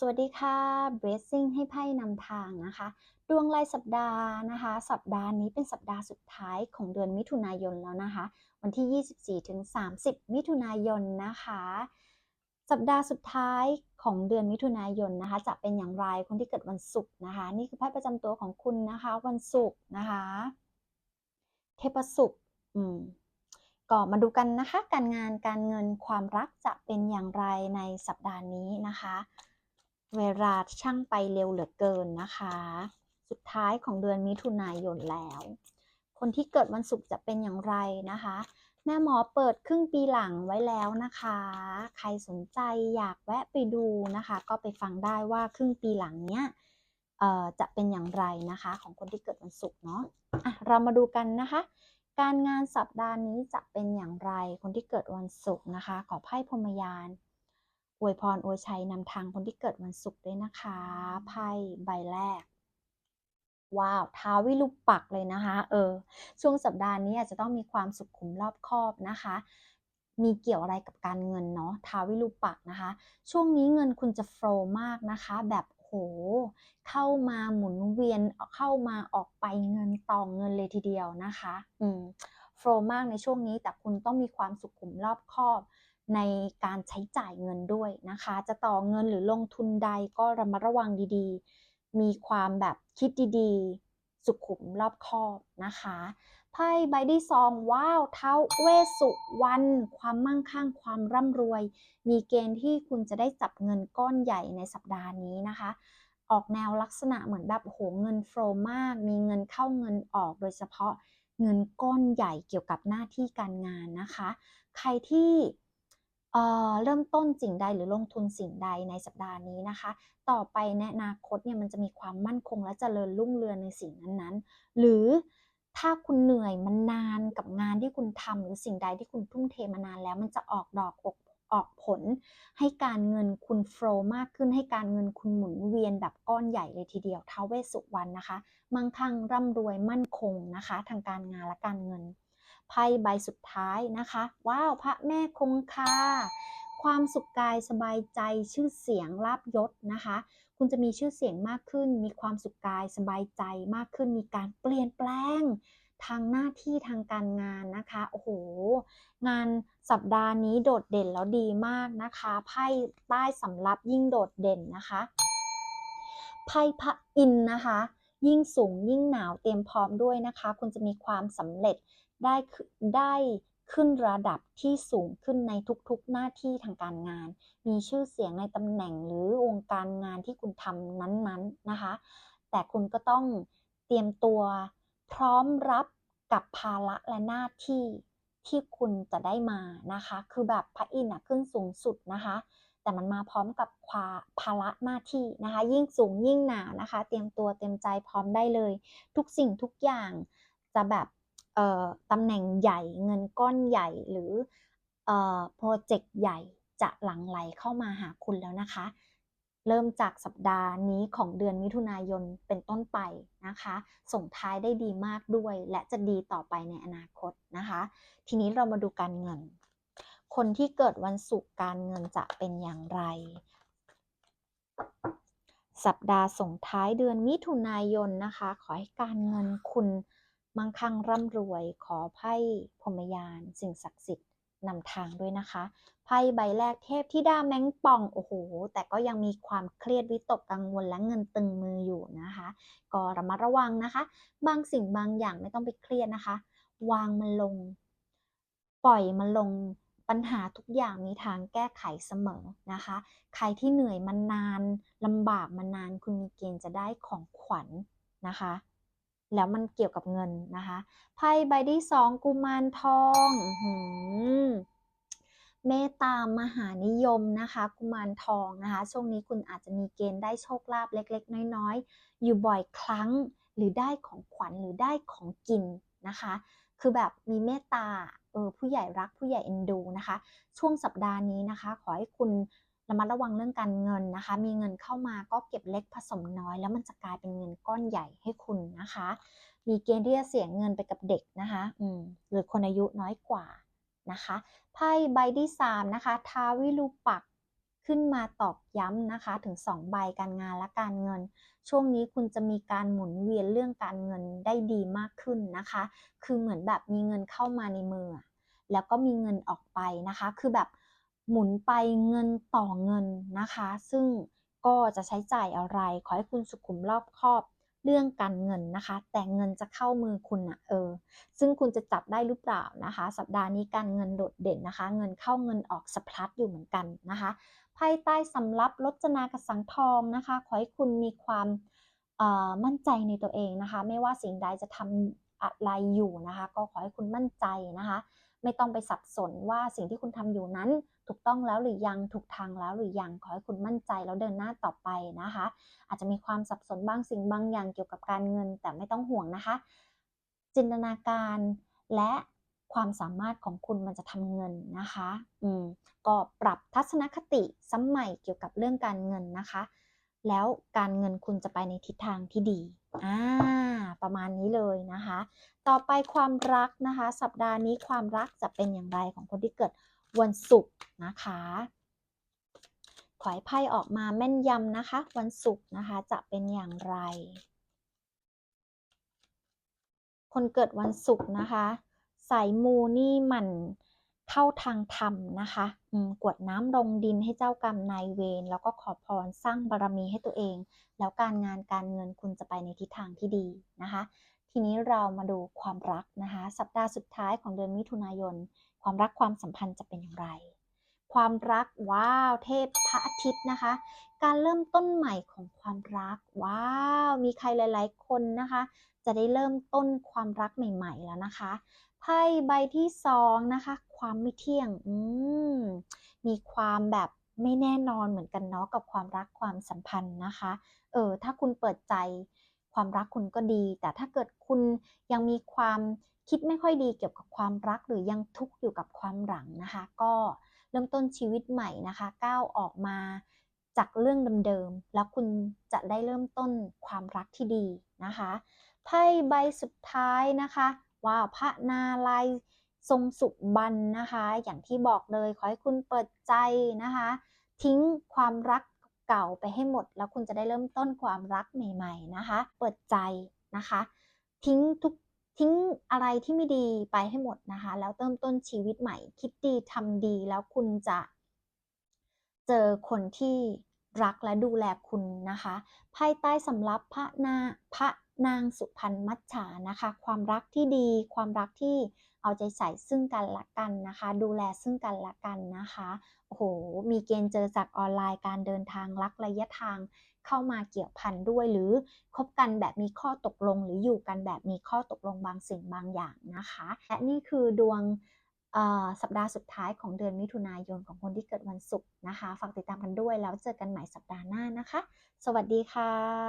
สวัสดีค่ะ Blessing ให้ไพ่นำทางนะคะ ดวงรายสัปดาห์นะคะ สัปดาห์นี้เป็นสัปดาห์สุดท้ายของเดือนมิถุนายนแล้วนะคะ วันที่ 24ถึง30 มิถุนายนนะคะ สัปดาห์สุดท้ายของเดือนมิถุนายนนะคะ จะเป็นอย่างไรคนที่เกิดวันศุกร์นะคะ นี่คือไพ่ประจำตัวของคุณนะคะ วันศุกร์นะคะ เทพศุกร์อืมก็มาดูกันนะคะ การงานการเงินความรักจะเป็นอย่างไรในสัปดาห์นี้นะคะ เวลาช่างไปเร็วเหลือเกินนะคะ สุดท้ายของเดือนมิถุนายนแล้ว คนที่เกิดวันศุกร์จะเป็นอย่างไรนะคะ แม่หมอเปิดครึ่งปีหลังไว้แล้วนะคะ ใครสนใจอยากแวะไปดูนะคะ ก็ไปฟังได้ว่าครึ่งปีหลังเนี้ยจะเป็นอย่างไรนะคะ ของคนที่เกิดวันศุกร์เนาะะเรามาดูกันนะคะ การงานสัปดาห์นี้จะเป็นอย่างไรคนที่เกิดวันศุกร์นะคะ ขอไพ่พรมยาน อวยพรอวยชัยนำทางคนที่เกิดวันศุกร์ด้วยนะคะ ไพ่ใบแรก ว้าวท้าววิรูปักเลยนะคะ เออ ช่วงสัปดาห์นี้อาจจะต้องมีความสุขขุมรอบคอบนะคะ มีเกี่ยวอะไรกับการเงินเนาะท้าววิรูปักนะคะ ช่วงนี้เงินคุณจะโฟล์มากนะคะ แบบโห เข้ามาหมุนเวียนเข้ามาออกไปเงินต่อเงินเลยทีเดียวนะคะ อืมโฟล์มากในช่วงนี้แต่คุณต้องมีความสุขุมรอบคอบ ในการใช้จ่ายเงินด้วยนะคะ จะต่อเงินหรือลงทุนใดก็ระมัดระวังดีๆ มีความแบบคิดดีๆ สุขุมรอบคอบนะคะไพ่ใบที่ซองว้าวเท้าเวสุวรรณความมั่งคั่งความร่ำรวย มีเกณฑ์ที่คุณจะได้จับเงินก้อนใหญ่ในสัปดาห์นี้นะคะ ออกแนวลักษณะเหมือนแบบโหเงินโฟล์มาก มีเงินเข้าเงินออกโดยเฉพาะเงินก้อนใหญ่เกี่ยวกับหน้าที่การงานนะคะ ใครที่ เริ่มต้นสิ่งใดหรือลงทุนสิ่งใดในสัปดาห์นี้นะคะ ต่อไปในอนาคตเนี่ยมันจะมีความมั่นคงและเจริญรุ่งเรืองในสิ่งนั้นๆ หรือถ้าคุณเหนื่อยมันนานกับงานที่คุณทำหรือสิ่งใดที่คุณทุ่มเทมานานแล้วมันจะออกดอกออกออกผล ให้การเงินคุณโฟลว์มากขึ้นให้การเงินคุณหมุนเวียนแบบก้อนใหญ่เลยทีเดียวท้าวเวสสุวรรณนะคะ มั่งคั่งร่ำรวยมั่นคงนะคะ ทางการงานและการเงิน ไพ่ใบสุดท้ายนะคะ ว้าวพระแม่คงคาความสุขกายสบายใจชื่อเสียงลาบยศนะคะ คุณจะมีชื่อเสียงมากขึ้น มีความสุขกายสบายใจมากขึ้น มีการเปลี่ยนแปลงทางหน้าที่ทางการงานนะคะ โอ้โห งานสัปดาห์นี้โดดเด่นแล้วดีมากนะคะ ไพ่ใต้สำรับยิ่งโดดเด่นนะคะ ไพ่พระอินนะคะ ยิ่งสูงยิ่งหนาวเตรียมพร้อมด้วยนะคะ คุณจะมีความสำเร็จได้ได้ขึ้นระดับที่สูงขึ้นในทุกๆหน้าที่ทางการงาน มีชื่อเสียงในตำแหน่งหรือวงการงานที่คุณทำนั้นๆนะคะ แต่คุณก็ต้องเตรียมตัวพร้อมรับกับภาระและหน้าที่ที่คุณจะได้มานะคะ คือแบบพระอินทร์ขึ้นสูงสุดนะคะ แต่มันมาพร้อมกับความภาระหน้าที่นะคะ ยิ่งสูงยิ่งหนาวนะคะ เตรียมตัวเตรียมใจพร้อมได้เลย ทุกสิ่งทุกอย่างจะแบบตำแหน่งใหญ่เงินก้อนใหญ่หรือโปรเจกต์ใหญ่จะหลั่งไหลเข้ามาหาคุณแล้วนะคะ เริ่มจากสัปดาห์นี้ของเดือนมิถุนายนเป็นต้นไปนะคะ ส่งท้ายได้ดีมากด้วย และจะดีต่อไปในอนาคตนะคะ ทีนี้เรามาดูการเงิน คนที่เกิดวันศุกร์การเงินจะเป็นอย่างไร สัปดาห์ส่งท้ายเดือนมิถุนายนนะคะ ขอให้การเงินคุณมั่งคั่งร่ำรวย ขอไพ่พรมยาน สิ่งศักดิ์สิทธิ์นำทางด้วยนะคะ ไพ่ใบแรกเทพที่ดาแมงป่อง โอ้โห แต่ก็ยังมีความเครียดวิตกกังวลและเงินตึงมืออยู่นะคะ ก็ระมัดระวังนะคะ บางสิ่งบางอย่างไม่ต้องไปเครียดนะคะ วางมันลง ปล่อยมันลง ปัญหาทุกอย่างมีทางแก้ไขเสมอนะคะ ใครที่เหนื่อยมานานลำบากมานานคุณมีเกณฑ์จะได้ของขวัญนะคะ แล้วมันเกี่ยวกับเงินนะคะไพ่ใบที่สองกุมารทองอเมตตามหานิยมนะคะ กุมารทองนะคะ ช่วงนี้คุณอาจจะมีเกณฑ์ได้โชคลาภเล็ก ๆ น้อย ๆ อยู่บ่อยครั้ง หรือได้ของขวัญหรือได้ของกินนะคะ คือแบบมีเมตตาเออผู้ใหญ่รักผู้ใหญ่เอ็นดูนะคะ ช่วงสัปดาห์นี้นะคะ ขอให้คุณระมัดระวังเรื่องการเงินนะคะ มีเงินเข้ามาก็เก็บเล็กผสมน้อย แล้วมันจะกลายเป็นเงินก้อนใหญ่ให้คุณนะคะ มีเกณฑ์ที่จะเสียเงินไปกับเด็กนะคะอืมหรือคนอายุน้อยกว่านะคะไพ่ใบที่สามนะคะทาวิรูปัก ขึ้นมาตอกย้ำนะคะถึง 2 ใบการงานและการเงิน ช่วงนี้คุณจะมีการหมุนเวียนเรื่องการเงินได้ดีมากขึ้นนะคะ คือเหมือนแบบมีเงินเข้ามาในมือ แล้วก็มีเงินออกไปนะคะ คือแบบหมุนไปเงินต่อเงินนะคะ ซึ่งก็จะใช้จ่ายอะไร ขอให้คุณสุขุมรอบคอบ เรื่องการเงินนะคะ แต่เงินจะเข้ามือคุณนะเออ ซึ่งคุณจะจับได้หรือเปล่านะคะ สัปดาห์นี้การเงินโดดเด่นนะคะ เงินเข้าเงินออกสะพลัดอยู่เหมือนกันนะคะไพ่ใต้สำรับรจนากระสังทองนะคะ ขอให้คุณมีความมั่นใจในตัวเองนะคะ ไม่ว่าสิ่งใดจะทำอะไรอยู่นะคะ ก็ขอให้คุณมั่นใจนะคะ ไม่ต้องไปสับสนว่าสิ่งที่คุณทำอยู่นั้น ถูกต้องแล้วหรือยังถูกทางแล้วหรือยังขอให้คุณมั่นใจแล้วเดินหน้าต่อไปนะคะ อาจจะมีความสับสนบางสิ่งบางอย่างเกี่ยวกับการเงินแต่ไม่ต้องห่วงนะคะ จินตนาการและความสามารถของคุณมันจะทำเงินนะคะ อืม ก็ปรับทัศนคติซ้ำใหม่เกี่ยวกับเรื่องการเงินนะคะ แล้วการเงินคุณจะไปในทิศทางที่ดี อ่า ประมาณนี้เลยนะคะ ต่อไปความรักนะคะ สัปดาห์นี้ความรักจะเป็นอย่างไรของคนที่เกิด วันศุกร์นะคะ ขอให้ไพ่ออกมาแม่นยำนะคะ วันศุกร์นะคะ จะเป็นอย่างไร คนเกิดวันศุกร์นะคะสายมูนี่มันเข้าทางธรรมนะคะกวดน้ำลงดินให้เจ้ากรรมนายเวรแล้วก็ขอพรสร้างบารมีให้ตัวเอง แล้วการงานการเงินคุณจะไปในทิศทางที่ดีนะคะ ทีนี้เรามาดูความรักนะคะ สัปดาห์สุดท้ายของเดือนมิถุนายน ความรักความสัมพันธ์จะเป็นอย่างไร ความรักว้าวเทพพระอาทิตย์นะคะ การเริ่มต้นใหม่ของความรักว้าวมีใครหลาย ๆ คนนะคะ จะได้เริ่มต้นความรักใหม่ ๆ แล้วนะคะไพ่ใบที่สองนะคะ ความไม่เที่ยงอืมมีความแบบไม่แน่นอนเหมือนกันเนาะกับความรักความสัมพันธ์นะคะ เออถ้าคุณเปิดใจ ความรักคุณก็ดี แต่ถ้าเกิดคุณยังมีความคิดไม่ค่อยดีเกี่ยวกับความรักหรือยังทุกข์อยู่กับความหลังนะคะ ก็เริ่มต้นชีวิตใหม่นะคะ ก้าวออกมาจากเรื่องเดิมๆแล้วคุณจะได้เริ่มต้นความรักที่ดีนะคะไพ่ใบสุดท้ายนะคะว่าพระนาลายทรงสุบันนะคะ อย่างที่บอกเลยขอให้คุณเปิดใจนะคะ ทิ้งความรัก เก่าไปให้หมด แล้วคุณจะได้เริ่มต้นความรักใหม่ ๆนะคะ เปิดใจนะคะ ทิ้งทุกทิ้งอะไรที่ไม่ดีไปให้หมดนะคะ แล้วเริ่มต้นชีวิตใหม่ คิดดีทำดีแล้วคุณจะเจอคนที่รักและดูแลคุณนะคะ ภายใต้สำรับพระนาพระนางสุพรรณมัจฉานะคะ ความรักที่ดี ความรักที่ เอาใจใส่ซึ่งกันและกันนะคะ ดูแลซึ่งกันและกันนะคะโอ้โหมีเกณฑ์เจอจากออนไลน์การเดินทางรักระยะทางเข้ามาเกี่ยวพันด้วยหรือคบกันแบบมีข้อตกลง หรืออยู่กันแบบมีข้อตกลงบางสิ่งบางอย่างนะคะ และนี่คือดวงสัปดาห์สุดท้ายของเดือนมิถุนายนของคนที่เกิดวันศุกร์นะคะ ฝากติดตามกันด้วยแล้วเจอกันใหม่สัปดาห์หน้านะคะ สวัสดีค่ะ